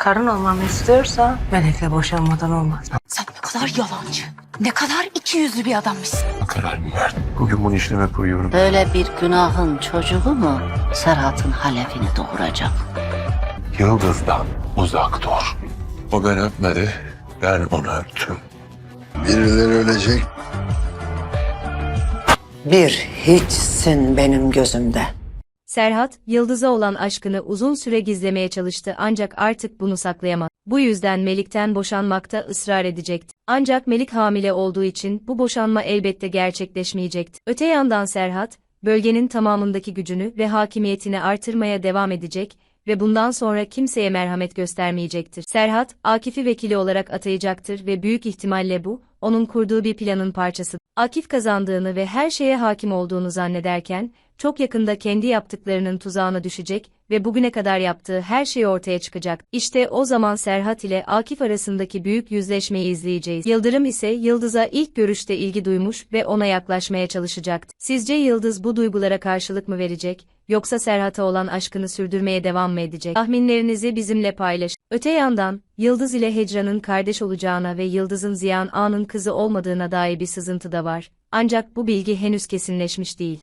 Karın olmamı istiyorsa Melek'le boşanmadan olmaz. Sen ne kadar yalancı, ne kadar ikiyüzlü bir adammışsın. Kararımı verdim. Bugün bunu işleme koyuyorum. Böyle bir günahın çocuğu mu Serhat'ın halefini doğuracak? Yıldız'dan uzak dur. O beni öpmedi. Ben onu öptüm. Birileri ölecek. Bir hiçsin benim gözümde. Serhat, Yıldız'a olan aşkını uzun süre gizlemeye çalıştı ancak artık bunu saklayamadı. Bu yüzden Melik'ten boşanmakta ısrar edecekti. Ancak Melik hamile olduğu için bu boşanma elbette gerçekleşmeyecekti. Öte yandan Serhat, bölgenin tamamındaki gücünü ve hakimiyetini artırmaya devam edecek ve bundan sonra kimseye merhamet göstermeyecektir. Serhat, Akif'i vekili olarak atayacaktır ve büyük ihtimalle bu, onun kurduğu bir planın parçası. Akif kazandığını ve her şeye hakim olduğunu zannederken, çok yakında kendi yaptıklarının tuzağına düşecek ve bugüne kadar yaptığı her şey ortaya çıkacak. İşte o zaman Serhat ile Akif arasındaki büyük yüzleşmeyi izleyeceğiz. Yıldırım ise Yıldız'a ilk görüşte ilgi duymuş ve ona yaklaşmaya çalışacaktı. Sizce Yıldız bu duygulara karşılık mı verecek, yoksa Serhat'a olan aşkını sürdürmeye devam mı edecek? Tahminlerinizi bizimle paylaş. Öte yandan, Yıldız ile Hecra'nın kardeş olacağına ve Yıldız'ın Ziyan Ağa'nın kızı olmadığına dair bir sızıntı da var. Ancak bu bilgi henüz kesinleşmiş değil.